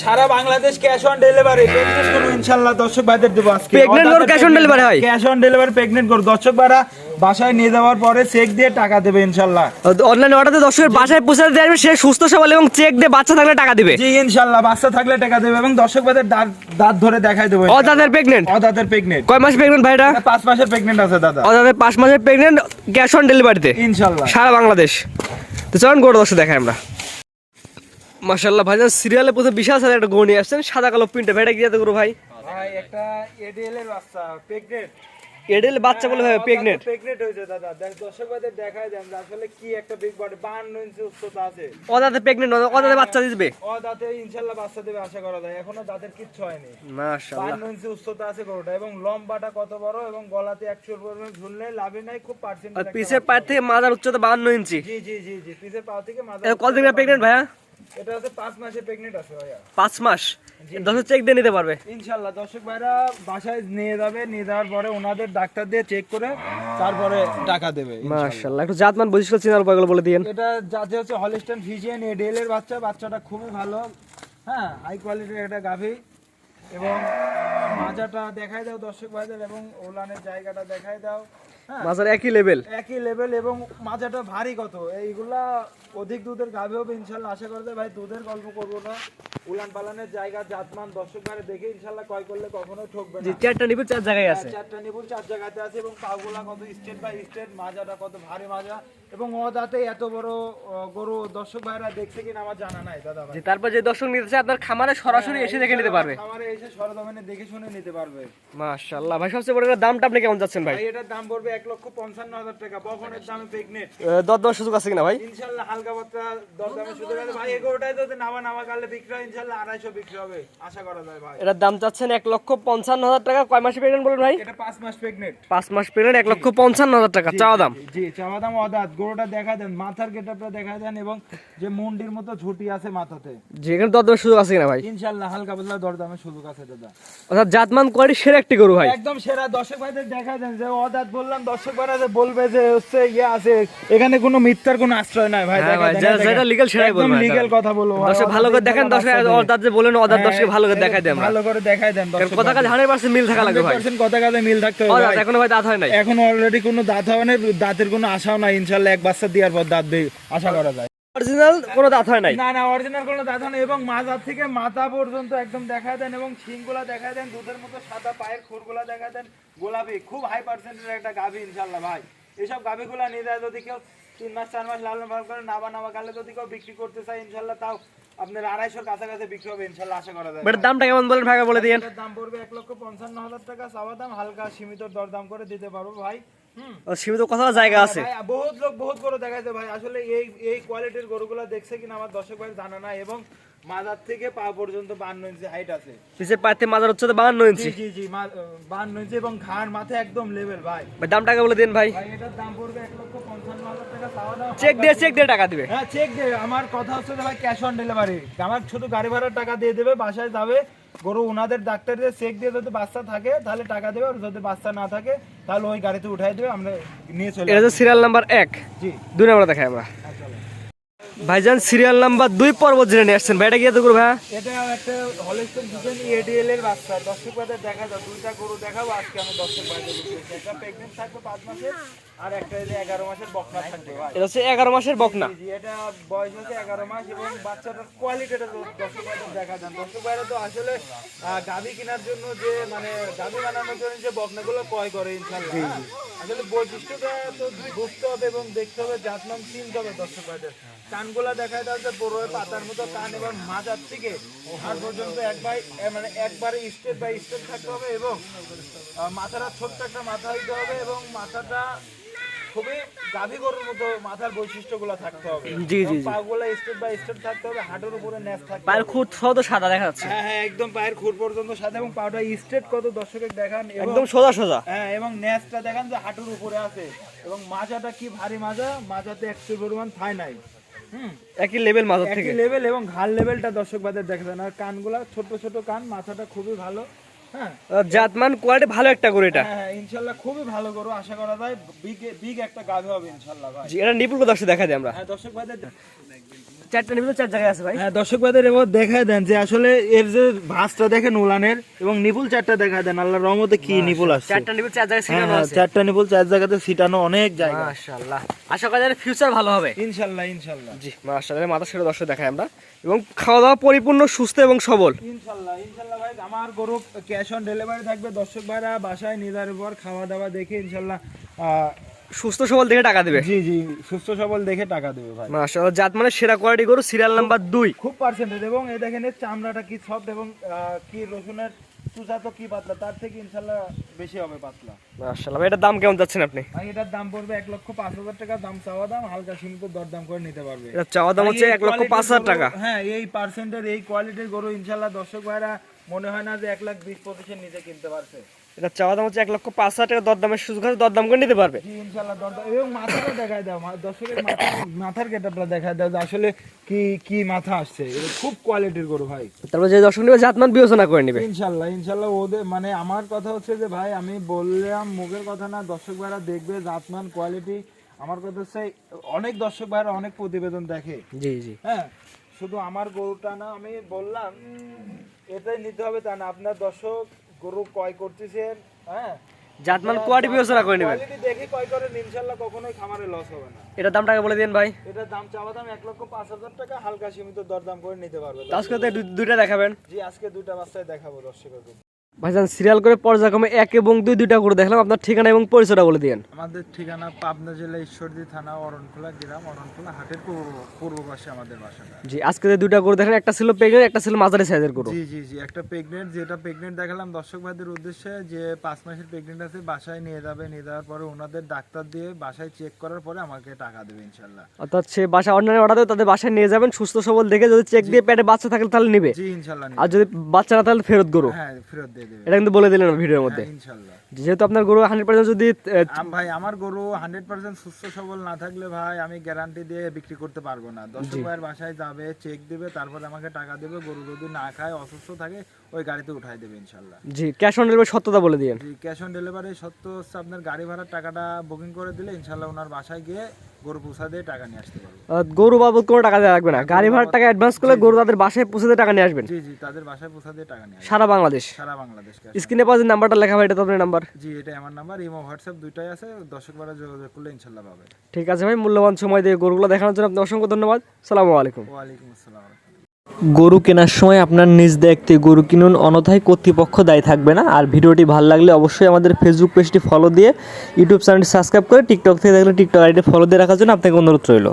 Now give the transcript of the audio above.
Sara Bangladesh cash on delivery pregnant করব দর্শক ভাইদের দেবো আজকে। Pregnant গরু cash on delivery হয়? ক্যাশ অন ডেলিভারি প্রেগনেন্ট দর্শক ভাইরা বাসায় নিয়ে যাওয়ার পরে চেক দিয়ে টাকা দেবে অনলাইন অর্ডারে দর্শকের বাসায় পৌঁছে সে সুস্থ সবল এবং চেক দিয়ে বাচ্চা থাকলে টাকা দিবে। জি ইনশাল্লাহ বাচ্চা থাকলে টাকা দেবে এবং দর্শক ভাইদের দাঁত দাঁত ধরে দেখাই দেবো ও দাদার প্রেগনেন্ট প্রেগনেন্ট কয় মাস প্রেগনেন্ট মাসের প্রেগনেন্ট আছে দাদা। ও দাদার পাঁচ মাসের প্রেগনেন্ট ক্যাশ অন ডেলিভারিতে সারা বাংলাদেশ। তো চলুন গরু দর্শক দেখাই আমরা। মাশাল্লাহ ভাইজান সিরিয়ালে প্রথমে বিশাল সাথে একটা গরু নিয়ে আসছেন সাদা কালো প্রিন্টে ভাইটা কি যাতে গরু ভাই? ভাই একটা এডিএল এর বাচ্চা প্রেগনেন্ট এডেল বাচ্চা বলে প্রেগনেন্ট প্রেগনেন্ট হয়েছে দাদা। দেখ দেন আসলে কি একটা বিগ বডি 52 ইঞ্চি উচ্চতা আছে। ও প্রেগনেন্ট ও বাচ্চা দিবে? ও দাঁতে ইনশাল্লাহ বাচ্চা দেবে আশা করা যায়। এখনও দাঁতের কিচ্ছু হয়নি। বান্ন ইঞ্চি উচ্চতা আছে গরুটা এবং লম্বাটা কত বড় এবং গলাতে একশোর পরিমাণ ঝুললে লাভে নাই খুব পার্সেন্ট আর পিছের পায়ের থেকে মাজার উচ্চতা বাহান্ন ইঞ্চি। জি জি জি জি পিসের পা থেকে এ, কতদিন প্রেগনেন্ট ভাইয়া? এটা হচ্ছে পাঁচ মাসে প্রেগনেন্ট আছে ভাইয়া। পাঁচ মাস? দশ চেক দিয়ে নিতে পারবে। ইনশাল্লাহ দর্শক ভাইরা বাসায় নিয়ে যাবে নিয়ে যাওয়ার পরে ওনাদের ডাক্তার দিয়ে চেক করে তারপরে টাকা দেবে মাশাল্লাহ একটু জাতমান বৈশিষ্ট্য চিনার উপায়গুলো বলে দিয়েন। এটা যাতে হচ্ছে হলিস্টান ফিজিয়ান এডিএল এর বাচ্চা বাচ্চাটা খুবই ভালো। হ্যাঁ হাই কোয়ালিটির একটা গাভী। এবং মাজাটা দেখাই দাও দর্শক ভাইদের এবং ওলানের জায়গাটা দেখাই দাও। মাজার একই লেভেল একই লেভেল এবং মাজাটা ভারী কত? এইগুলা অধিক দুধের গাভী হবে ইনশাল্লাহ। আশা করতে ভাই দুধের গল্প করব না। উলান পালানের জায়গা জাতমান দর্শক বারে দেখে ইনশাল্লাহ কয় করলে কখনো ঠকবে না। চারটা নিবুল চার জায়গায় আছে। চারটা নিবুল চার জায়গাতে আছে এবং পাগুলা কত স্টেট বাই স্টেট মাজাটা কত ভারী মাজা। এবং ও দাঁতে এত বড় গরু দর্শক ভাইরা দেখছে কিনা আমার জানা নাই দাদা ভাই। তারপর যে দর্শক নিতে চায় আপনার খামারে সরাসরি এসে দেখে নিতে পারবে। আমারে এসে সরদমনে দেখে শুনে নিতে পারবে। মাশাল্লাহ ভাই সবচেয়ে বড় দামটা আপনি কেমন যাচ্ছেন ভাই? ভাই এটার দাম পড়বে লক্ষ পঞ্চান্ন হাজার টাকা। বকনের দামে দর দর সুযোগ আছে কিনা ভাই? ইনশাল্লাহ হালকা পাতলা দরদামে শুধু গেলে ভাই এগারোটায় যদি নামা নামা কালে বিক্রি হয় ইনশাল্লাহ আড়াইশো বিক্রি হবে আশা করা যায় ভাই। এটার দাম চাচ্ছেন এক লক্ষ পঞ্চান্ন হাজার টাকা। কয় মাসে প্রেগনেন্ট বলেন ভাই? এটা পাঁচ মাস প্রেগনেন্ট পাঁচ মাস প্রেগনেন্ট এক লক্ষ পঞ্চান্ন হাজার টাকা। চাওয়া দাম? জি চাওয়া দাম অদাত। গরুটা দেখা দেন মাথার গেটআপটা দেখা দেন এবং যে মুন্ডির মতো ঝুটি আছে মাথাতে। যে এখানে দর দর সুযোগ আছে কিনা ভাই? ইনশাল্লাহ হালকা পাতলা সুযোগ আছে দাদা। অর্থাৎ জাতমান কোয়ালিটি সেরা একটি গরু ভাই। একদম সেরা দর্শক ভাইদের দেখা দেন যে অদাত বললাম দর্শক ভাইরা যে বলবে যে হচ্ছে ইয়ে আছে এখানে কোনো মিথ্যার কোনো আশ্রয় নাই ভাই হ্যাঁ দেখা দেন, যেটা- legal সেটাই বলব, হ্যাঁ। কথা বলব দর্শক ভালো করে দেখেন দর্শক অর্থাৎ যে বলেন হ্যাঁ, দর্শকে ভালো করে দেখাই দেন ভালো করে দেখাই দেন দর্শক কথা কাজ মিল থাকা লাগবে ভাই। 100% কথা কাজে মিল থাকতে হবে। এখনও ভাই দাঁত হয় নাই। এখন অলরেডি কোনো দাঁত হবে না দাঁতের কোনো আশাও নাই ইনশাল্লাহ এক বাচ্চা দেওয়ার পর দাঁত দিয়ে আশা করা যায়। অরিজিনাল কোনো দাঁত হয় নাই? না না অরিজিনাল কোনো দাঁত হয় না এবং মাথা থেকে মাথা পর্যন্ত একদম দেখা দেন এবং শিংগুলা দেখা দেন দুধের মতো সাদা পায়ের খুরগুলা দেখা দেন গোলাপি খুব হাই পার্সেন্টের একটা গাভি ইনশাল্লাহ ভাই। এসব গাভিগুলা নিয়ে যায় যদি কেউ তিন মাস চার মাস লালন পালন করে নাবা নাবা কালে যদি কেউ বিক্রি করতে চায় ইনশাল্লাহ তাও আপনার আড়াইশোর কাছাকাছি বিক্রি হবে ইনশাল্লাহ আশা করা যায়। দামটা কেমন বলেন ভাগে বলে এটার দাম পড়বে এক লক্ষ পঞ্চান্ন হাজার টাকা চাওয়া দাম হালকা সীমিত দরদাম করে দিতে পারব ভাই। সীমিত কথা জায়গা আছে। বহুত লোক বহুত গরু দেখাইছে ভাই। আসলে এই এই কোয়ালিটির গরুগুলো দেখছে কিনা আমার দর্শক ভাই জানা নাই এবং মাজার থেকে পা পর্যন্ত বান্ন ইঞ্চি হাইট আছে। পিছের পায়ের মাজার উচ্চতা বাহান্ন জি ইঞ্চি। জি জি বান্ন ইঞ্চি এবং ঘাড় মাথা একদম লেভেল ভাই। বলে দিন ভাই। ভাই এটার দাম পড়বে এক লক্ষ পঞ্চান্ন হাজার টাকা চাওয়া দাম চেক দিয়ে চেক দিয়ে টাকা দিবে। হ্যাঁ চেক দে আমার কথা হচ্ছে ভাই ক্যাশ অন ডেলিভারি আমার শুধু গাড়ি ভাড়ার টাকা দিয়ে দেবে বাসায় যাবে। গরু ওনাদের ডাক্তার দিয়ে চেক দিয়ে যদি বাচ্চা থাকে তাহলে টাকা দেবে। আর যদি বাচ্চা না থাকে তাহলে ওই গাড়িতে উঠাই দেবে আমরা নিয়ে চলে এটা হচ্ছে সিরিয়াল নাম্বার এক। জি। দুই নাম্বার দেখাই আমরা। হ্যাঁ, ভাইজান সিরিয়াল নাম্বার দুই পর্বত জেনে নিয়ে আসছেন। ভাইটা গিয়ে তো করব হ্যাঁ এটা একটা হলিস্টন ফিজিয়ান এডিএল এর বাচ্চা। দর্শক ভাইদের দেখা যাও দুইটা গরু দেখাবো। আজকে আমি দর্শক উদ্দেশ্যে। একটা প্রেগনেন্ট থাকবে পাঁচ মাসের। আর একটা হলো এগারো মাসের বকনা থাকবে ভাই। এটা হচ্ছে এগারো মাসের বকনা। জি, এটা বয়স হচ্ছে এগারো মাস এবং বাচ্চাটার কোয়ালিটিটা দর্শক দেখা যান। দর্শক ভাইরা তো আসলে আহ, কেনার জন্য যে মানে গাভী বানানোর জন্য যে বকনাগুলো ক্রয় করে ইনশাল্লাহ হ্যাঁ? আসলে বৈশিষ্ট্যটা তো বুঝতে হবে এবং দেখতে হবে জাতমান চিনতে হবে দর্শক ভাইদের কানগুলা দেখা যাচ্ছে বড় পাতার মতো কান এবং মাজার থেকে আর পর্যন্ত একবার মানে একবারে স্টেপ বাই স্টেপ থাকতে হবে এবং মাথাটা ছোট্ট একটা মাথা হইতে হবে এবং মাথাটা খুবই গাভী গরুর মতো মাথার বৈশিষ্ট্যগুলো থাকতে হবে। জি, জি, জি। পাগুলো স্টেপ বাই স্টেপ থাকতে হবে হাঁটুর উপরে ন্যাস থাকতে পায়ের সহ তো সাদা দেখা যাচ্ছে। হ্যাঁ হ্যাঁ একদম পায়ের খুর পর্যন্ত সাথে এবং পাউডার স্ট্রেট কত দর্শকের দেখান এবং একদম সোজা সোজা। হ্যাঁ এবং ন্যাসটা দেখান যে হাঁটুর উপরে আছে। এবং মাজাটা কি ভারী মাজা? মাজাতে একশো পরিমাণ থাই নাই। হুম? একই লেভেল মাথার থেকে। একই লেভেল এবং ঘাড় লেভেলটা দর্শক বাদের দেখা যায় আর কানগুলা ছোট ছোট কান মাথাটা খুবই ভালো। জাতমান কোয়ালিটি ভালো একটা করে এটা। হ্যাঁ ইনশাআল্লাহ ইনশাল্লাহ খুবই ভালো করো আশা করা যায়। বিগ বিগ একটা গাভী হবে ইনশাআল্লাহ ভাই। জি, এটা নিপুল দর্শক দেখা দিই আমরা। হ্যাঁ দর্শক ভাইদের চারটা নিপুল চার জায়গায় আছে ভাই। হ্যাঁ দর্শক এবার দেখায় দেন যে আসলে এর যে ভাঁজটা দেখেন উলানের এবং নিপুল চারটা দেখায় দেন আল্লাহর রহমতে কি নিপুল আসছে। চারটা নিপুল চার জায়গায় হ্যাঁ হ্যাঁ আছে। চারটা নিপুল চার জায়গাতে ছিটানো অনেক জায়গা। মাশাআল্লাহ। আশা করা যায় ফিউচার ভালো হবে। জি মাশাআল্লাহ। মাথা সেটা দর্শক দেখাই আমরা। এবং খাওয়া দাওয়া পরিপূর্ণ সুস্থ এবং সবল। ইনশাল্লাহ ইনশাল্লাহ ভাই আমার গরু ক্যাশ অন ডেলিভারি থাকবে। দর্শক ভাইরা বাসায় নিদার উপর খাওয়া দাওয়া দেখে ইনশাল্লাহ সুস্থ সবল দেখে টাকা দেবে। জি জি সুস্থ সবল দেখে টাকা দেবে ভাই। মাশাআল্লাহ জাত মানে সেরা কোয়ালিটি গরু সিরিয়াল নাম্বার দুই। খুব পার্সেন্টেজ এবং এই দেখেন এর চামড়াটা কি সফট এবং কি রসুনের চুচা তো কি পাতলা তার থেকে ইনশাল্লাহ বেশি হবে পাতলা। মাশাআল্লাহ ভাই এটার দাম কেমন যাচ্ছেন আপনি? ভাই এটার দাম পড়বে এক লক্ষ পাঁচ হাজার টাকা দাম চাওয়া দাম হালকা সীমিত দরদাম করে নিতে পারবে। এটা চাওয়া দাম হচ্ছে ভাই, এই এক লক্ষ quality-র পাঁচ হাজার গরু- টাকা। হ্যাঁ এই পার্সেন্টের এই কোয়ালিটির গরু ইনশাল্লাহ দর্শক ভাইরা মনে হয় না যে এক লাখ বিশ পঁচিশের নিচে কিনতে পারছে। এটা চাওয়া দাম হচ্ছে এক লক্ষ পাঁচ হাজার টাকা দরদামের সুযোগ আছে দরদাম করে নিতে পারবে। ইনশাল্লাহ দরদাম এবং মাথাটা দেখায় দাও দর্শকের মাথার গেটআপটা দেখায় দাও যে আসলে কি কি মাথা আসছে। এটা খুব কোয়ালিটির গরু ভাই। তারপর যে দর্শক নেবে জাতমান বিবেচনা করে নেবে। ইনশাল্লাহ ইনশাল্লাহ ওদের মানে আমার কথা হচ্ছে যে ভাই আমি বললাম মুখের কথা না দর্শক ভাইরা দেখবে জাতমান কোয়ালিটি আমার কথা হচ্ছে অনেক দর্শক ভাইরা অনেক প্রতিবেদন দেখে। জি জি। হ্যাঁ শুধু আমার গরুটা না আমি বললাম এটাই নিতে হবে তা না। আপনার দর্শক গরু ক্রয় করতেছেন হ্যাঁ? জাতমান কোয়ালিটি বিবেচনা করে নেবেন। কোয়ালিটি দেখে কয় করেন ইনশাআল্লাহ কখনোই খামারে লস হবে না। এটার দামটাকে বলে দিন ভাই। এটা দাম চাওয়া দাম 1 লক্ষ পাঁচ হাজার টাকা হালকা সীমিত দরদাম করে নিতে পারবে। আজকে দুইটা দেখাবেন। জি আজকে দুইটা বাচ্চায় দেখাবো দর্শকের ভাইজান সিরিয়াল করে পর্যায়ক্রমে এক এবং দুই দুইটা করে দেখলাম। আপনার ঠিকানা এবং পরিচয়টা বলে দিন আমাদের ঠিকানা পাবনা জেলা ঈশ্বরদী থানা অরণখোলা গ্রাম অরণখোলা হাটের পূর্ব পূর্ব পাশে আমাদের বাসাটা। জি আজকে যে দুইটা করে দেখেন একটা ছিল প্রেগনেন্ট একটা ছিল মাঝারি সাইজের গরু। জি জি জি একটা প্রেগনেন্ট যেটা প্রেগনেন্ট দেখালাম দর্শক ভাইদের উদ্দেশ্যে যে পাঁচ মাসের প্রেগনেন্ট আছে বাসায় নিয়ে যাবে নিয়ে যাওয়ার পরে ওনাদের ডাক্তার দিয়ে বাসায় চেক করার পরে আমাকে টাকা দেবে ইনশাল্লাহ অর্থাৎ সে বাসা অন্যান্য অর্ডার দেবে তাদের বাসায় নিয়ে যাবেন সুস্থ সবল দেখে যদি চেক দিয়ে পেটে বাচ্চা থাকলে তাহলে নিবে। জি ইনশাল্লাহ আর যদি বাচ্চা না থাকলে ফেরত গরু। হ্যাঁ ফেরত দেবে এটা কিন্তু বলে দিলেন ভিডিওর মধ্যে। ইনশাল্লাহ। যেহেতু আপনার গরু হান্ড্রেড পার্সেন্ট যদি ভাই আমার গরু হান্ড্রেড পার্সেন্ট সুস্থ সবল না থাকলে ভাই আমি গ্যারান্টি দিয়ে বিক্রি করতে পারব না। দর্শক ভাইয়ের বাসায় যাবে চেক দিবে তারপরে আমাকে টাকা দেবে গরু যদি না খায় অসুস্থ থাকে ওই গাড়িতে উঠাই দেবে ইনশাল্লাহ। জি ক্যাশ অন ডেলিভারি সত্যতা বলে দিন জি ক্যাশ অন ডেলিভারি সত্য হচ্ছে আপনার গাড়ি ভাড়ার টাকাটা বুকিং করে দিলে ইনশাল্লাহ ওনার বাসায় গিয়ে গরু পৌঁছা দিয়ে টাকা নিয়ে আসতে পারব। গরু বাবদ কোনো টাকা দেওয়া লাগবে না। গাড়ি ভাড়ার টাকা অ্যাডভান্স করলে গরু তাদের বাসায় পৌঁছে দিয়ে টাকা নিয়ে আসবেন। জি জি তাদের বাসায় পৌঁছা দিয়ে টাকা নিয়ে সারা বাংলাদেশ। সারা বাংলাদেশ স্ক্রিনে পাওয়া যে নাম্বারটা লেখা হয় এটা তো আপনার নাম্বার জি এটা আমার নাম্বার ইমো হোয়াটসঅ্যাপ দুইটাই আছে দর্শক ভাড়া যোগাযোগ করলে ইনশাল্লাহ পাবে। ঠিক আছে ভাই মূল্যবান সময় দিয়ে গরুগুলো দেখানোর জন্য আপনার অসংখ্য ধন্যবাদ। সালামু আলাইকুম। ওয়ালাইকুম আসসালাম গরু কেনার সময় আপনার নিজ দেখতে গরু কিনুন অনথায় কর্তৃপক্ষ দায়ী থাকবে না। আর ভিডিওটি ভালো লাগলে অবশ্যই আমাদের ফেসবুক পেজটি ফলো দিয়ে ইউটিউব চ্যানেলটি সাবস্ক্রাইব করে টিকটক থেকে দেখলে টিকটক আইডি ফলো দিয়ে রাখার জন্য আপনাকে অনুরোধ রইল।